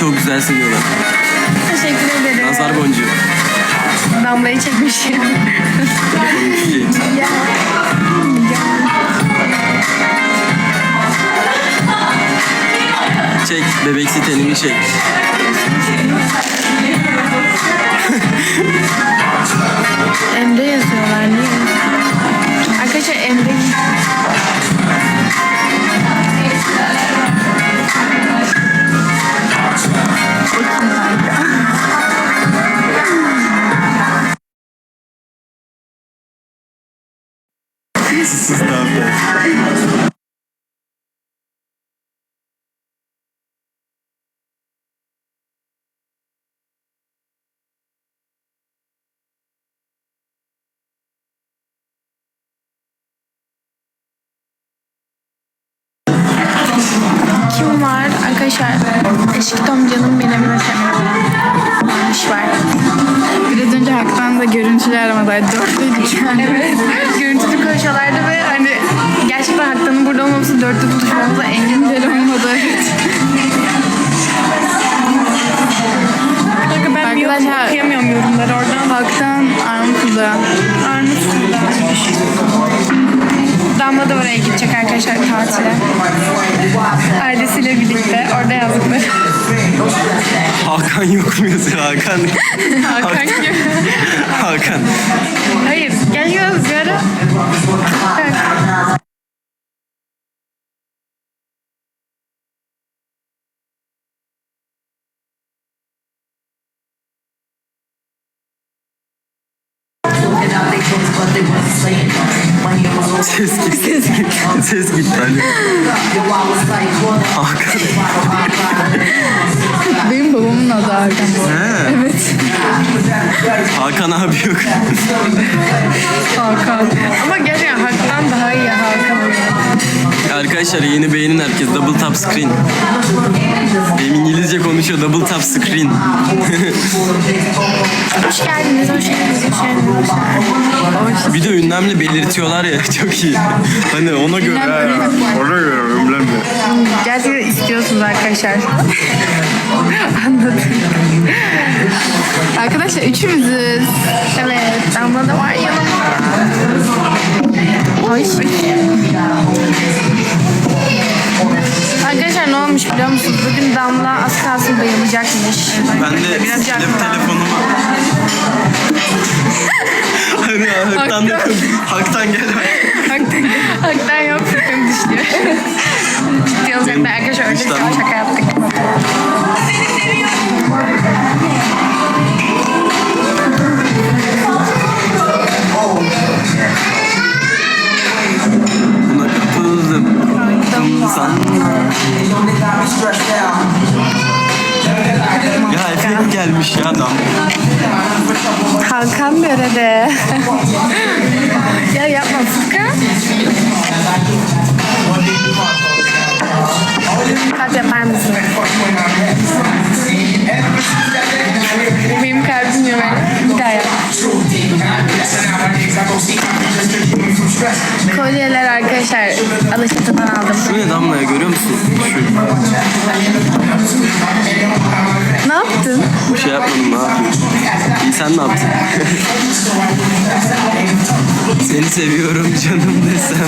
Çok güzelsin diyorlar. Teşekkür ederim. Nazar boncuğu. Damlayı çekmişim. Çek bebeksi tenini çek. Arkadaşlar eşik canım benim iş var. Biraz önce Hak'tan da görüntülü aramadaydı. Dörtlüydük yani. Evet. Görüntülü konuşuyorlardı ve hani gerçekten Haktan'ın burada olmaması dörtlü buluşmamıza engel olmadı evet. Ben Arkadaşlar- okuyamıyorum yorumları oradan. Hak'tan Armutlu'da. Arnavutlu'da. Damla da oraya gidecek arkadaşlar tatile. Ailesiyle birlikte orada yazdıkları. Hakan yok mu yazıyor Hakan? Hakan gibi. Hakan. Hayır gel yaz bir ara. Ses gitti. Ses gitti Ali. Hakan. Benim babamın adı Hakan. He. Evet. Hakan abi yok. Hakan. Ama gerçekten Hak'tan daha iyi Hakan. Arkadaşlar yeni beğenin herkes. Double tap screen. Benim İngilizce konuşuyor. Double tap screen. Hoş geldiniz, hoş geldiniz, hoş geldiniz. Bir de ünlemle belirtiyorlar ya. Çok iyi. Hani ona göre. Ünlem, He, Ona göre ünlemle. Gerçekten istiyorsunuz arkadaşlar. Anladım. Arkadaşlar üçümüzüz. Evet, Damla da var yanımda. Hoş. Arkadaşlar ne olmuş biliyor musunuz? Bugün Damla az kalsın bayılacakmış. Ben de Biraz telefonumu. Hani Hak'tan da Hak'tan gel. Haktan yok sakın düşüyor. Ciddi olacaklar arkadaşlar öyle bir şaka yaptık. Ya efendim gelmiş ya adam. Hakan nerede? yapmadım ne yapayım? İyi sen ne yaptın? Seni seviyorum canım desem.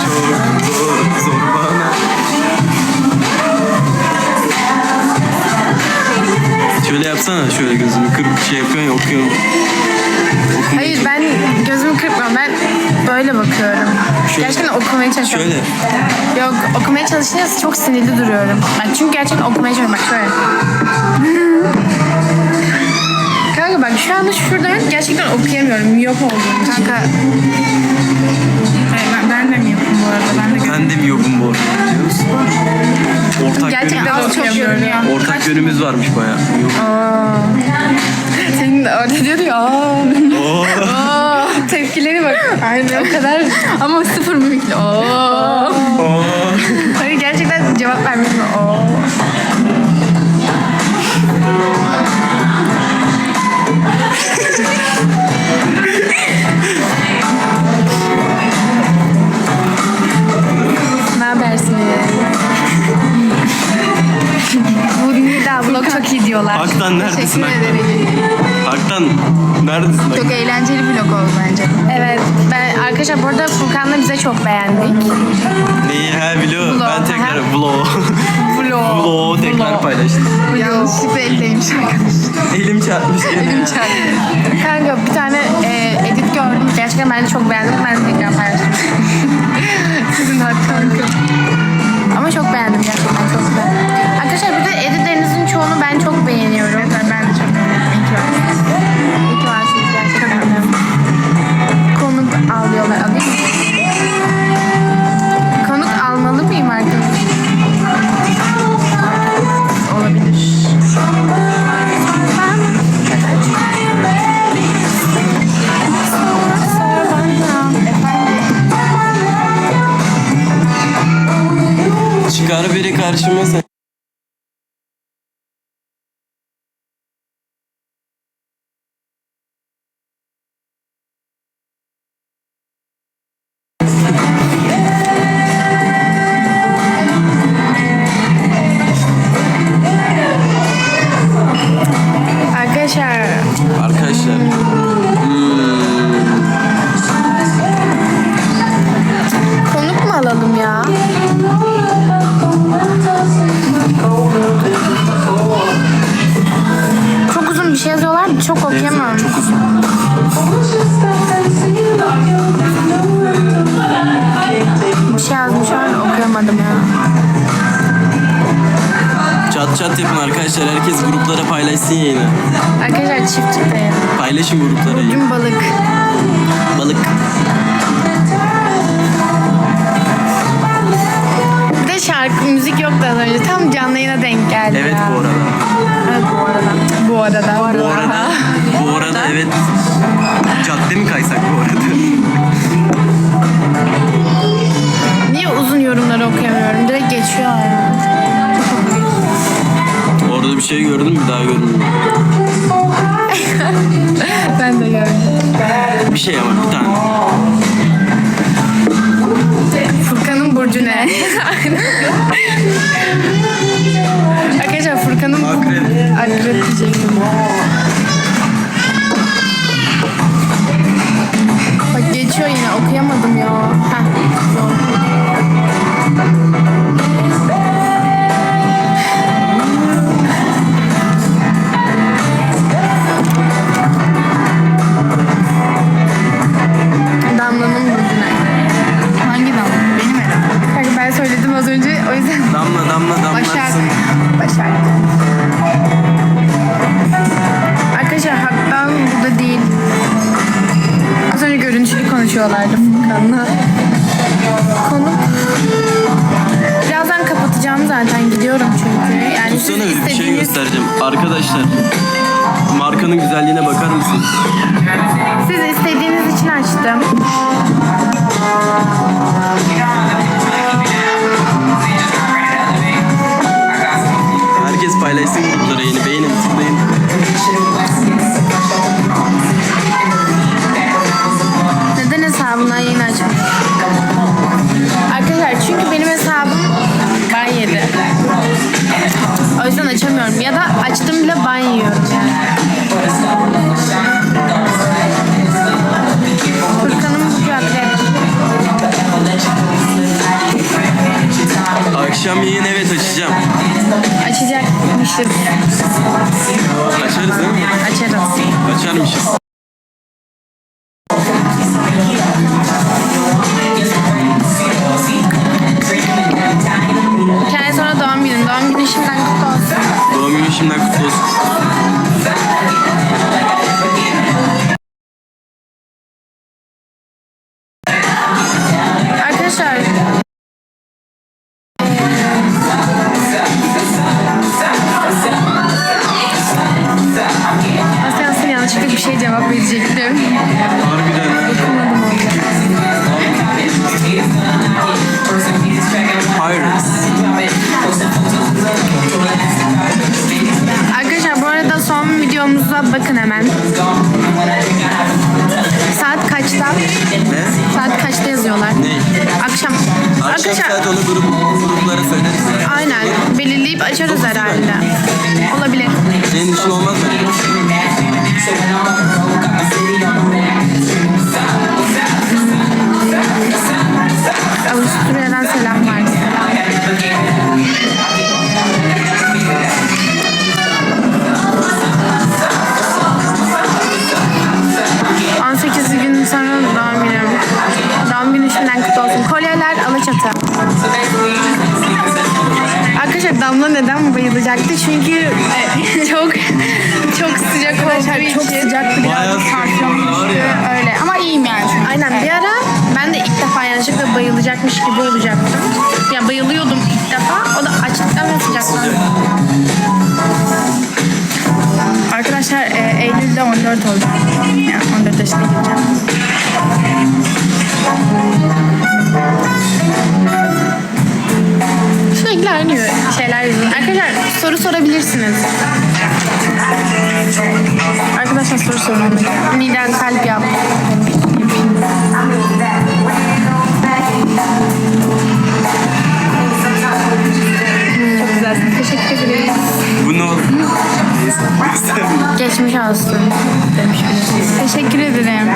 Çok zor, zor bana. Şöyle yapsana şöyle gözünü kırıp şey yapıyorsun ya okuyorsun. Okumaya Hayır ben gözümü kırpmıyorum. Ben böyle bakıyorum. Şöyle. Gerçekten okumaya çalışıyorum. Şöyle. Yok okumaya çalışınca çok sinirli duruyorum. Ben çünkü gerçekten okumaya çalışıyorum. Bak şöyle. Kanka bak şu anda şuradan gerçekten okuyamıyorum. Miyop olduğum için. Kanka. Ben, ben de mi yapayım bu arada? Ben de Ben de mi yokum bu arada? Ortak Gerçekten az çok okuyamıyorum görünüyor. ortak yönümüz varmış bayağı. Yok. Senin de orada diyor ya. Oo. Tepkileri bak. Aynen. O kadar. Ama sıfır mimikli. Oo. Oo. Hayır gerçekten cevap vermiyorum. Oo. ne habersiniz? diyorlar. Haktan neredesin? Teşekkür ederim. Haktan neredesin? Çok eğlenceli vlog oldu bence. Evet. Ben arkadaşlar burada Furkan'la bize çok beğendik. Neyi ha vlog? Vlog, Ben tekrar vlog. Vlog. vlog tekrar paylaştım. Yanlışlıkla ekleymiş arkadaşlar. Elim çarpmış gene. Elim çarptı. Kanka bir tane e, edit gördüm. Gerçekten ben de çok beğendim. Ben de tekrar paylaştım. Çıkar biri karşıma. Çok okuyamam. Çok uzun. Bir şey yazmışlar da okuyamadım ya. Çat çat yapın arkadaşlar. Herkes gruplara paylaşsın yayını. Arkadaşlar çift çifteyim. Paylaşın gruplara yayını. Bugün balık. Balık. Bir de şarkı, müzik yoktu az önce. Tam canlı yayına denk geldi Evet ya. bu arada. Evet bu arada. Bu arada. Bu arada. Bu arada evet. Cadde mi kaysak bu arada? Niye uzun yorumları okuyamıyorum? Direkt geçiyor ya. Orada bir şey gördün mü? Daha görmedim. Ben de gördüm. Bir şey ama bir tane. Furkan'ın burcu ne? Akrep. Diyecektim. Bak geçiyor yine okuyamadım ya. Heh. Damla'nın burcu ne? Hangi damla? Benim herhalde. Kanka ben söyledim az önce o yüzden Damla damla Başak. damlarsın. Başak. Az önce görüntülü konuşuyorlardı Furkan'la. Konu. Birazdan kapatacağım zaten gidiyorum çünkü. Yani siz Sana bir şey istediğiniz... göstereceğim. Arkadaşlar. Markanın güzelliğine bakar mısınız? Siz istediğiniz için açtım. Herkes paylaşsın Açarız değil mi? Açarız. Açarmışız. Ay sonra doğum günün. Doğum günün şimdiden Çünkü e, çok çok sıcak olduğu için. Çok sıcaktı biraz. Bayağı sıcak var ya. Öyle ama iyiyim yani. çünkü. Aynen bir ara ben de ilk defa yanlışlıkla bayılacakmış gibi olacaktım. Ya bayılıyordum ilk defa. O da açlıktan ve sıcaktan. Arkadaşlar e, Eylül'de 14 olacağım. Yani 14 yaşına gireceğim. Aynı şeyler yüzünden. Arkadaşlar soru sorabilirsiniz. Arkadaşlar soru sorun. Niden kalp yap. Çok güzelsin. Teşekkür ederim. Bu ne oldu? Neyse. Geçmiş olsun. Demiş. Teşekkür ederim.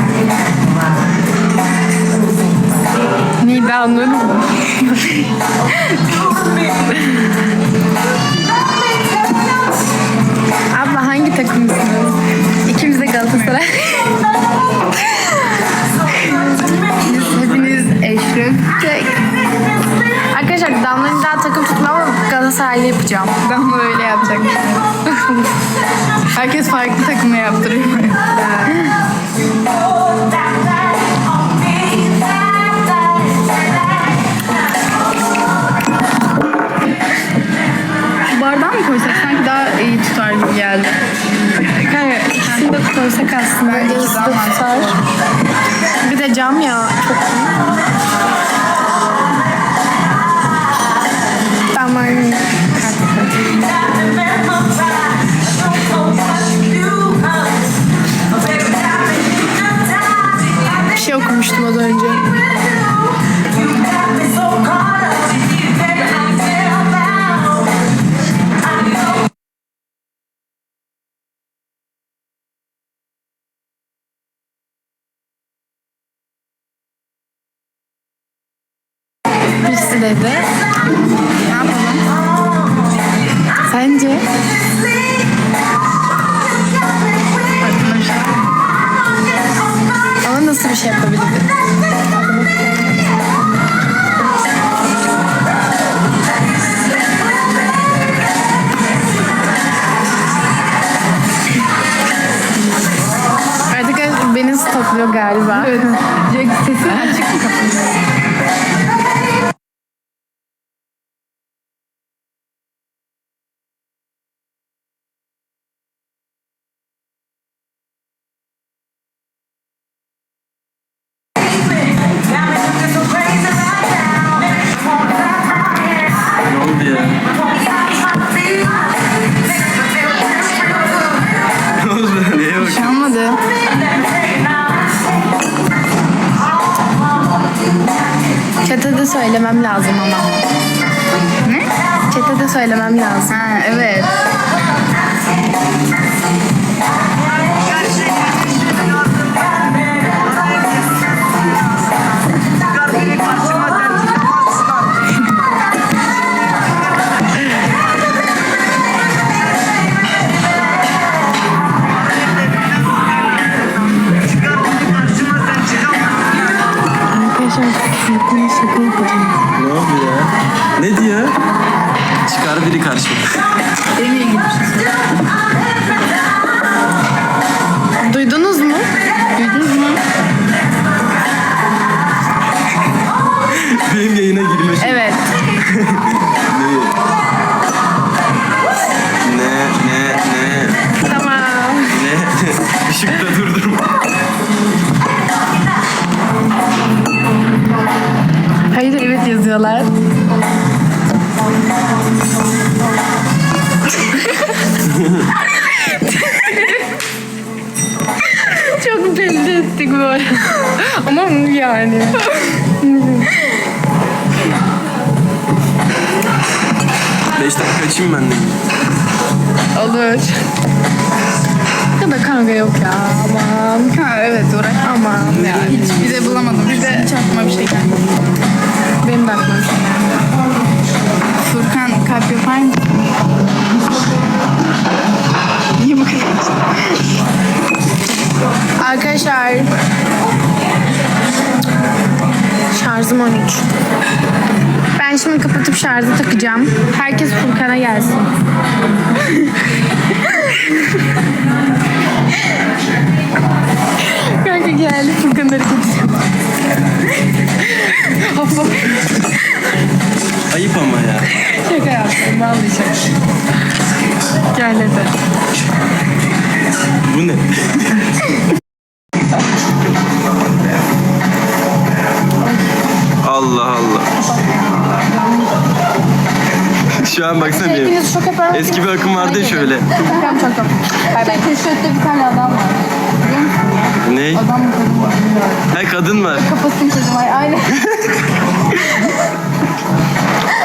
Nida anladın mı? Abla hangi takımsınız? İkimiz de Galatasaray. Hepiniz eşref. Arkadaşlar Damla'nın daha takım tutma ama Galatasaraylı yapacağım. Damla öyle yapacak. Herkes farklı takımı yaptırıyor. Koysak aslında. İkisi de tutar. Bir de cam ya çok Birisi dedi. Ne yapalım? Sence? Ama nasıl bir şey yapabiliriz? Artık beni stokluyor galiba. Evet. Jack sesi Çete de söylemem lazım ama. Ne? Çete de söylemem lazım. Ha evet. Ne oldu ya? Ne diyor? Çıkar biri karşıma. Benimle ilgili yazıyorlar. Çok belli ettik bu arada. Ama yani. Beş dakika kaçayım ben de. Olur. Ya da kanka yok ya. Aman. Ha evet uğraş. Aman ya. Hiç bir de bulamadım. Bir de hiç aklıma bir şey gelmedi. Benim de aklıma bir şey geldi. Furkan kalp yapar mısın? Niye bu kadar? Arkadaşlar. Şarjım 13. Ben şimdi kapatıp şarjı takacağım. Herkes Furkan'a gelsin. Kanka geldi Furkan'ın hareketi. Hop. Ayıp ama ya. Şaka yaptım. Vallahi şaka. Gel hadi. Bu ne? Allah Allah. Şu an baksana benim. Hepiniz çok öpüyorum. Eski bir akım vardı ya şöyle. Çok öpüyorum. Bay bay. Keşfette bir tane adam var. Ne? Adam mı kadın bilmiyorum. Ha kadın var. Kafasını kocaman. Aynen.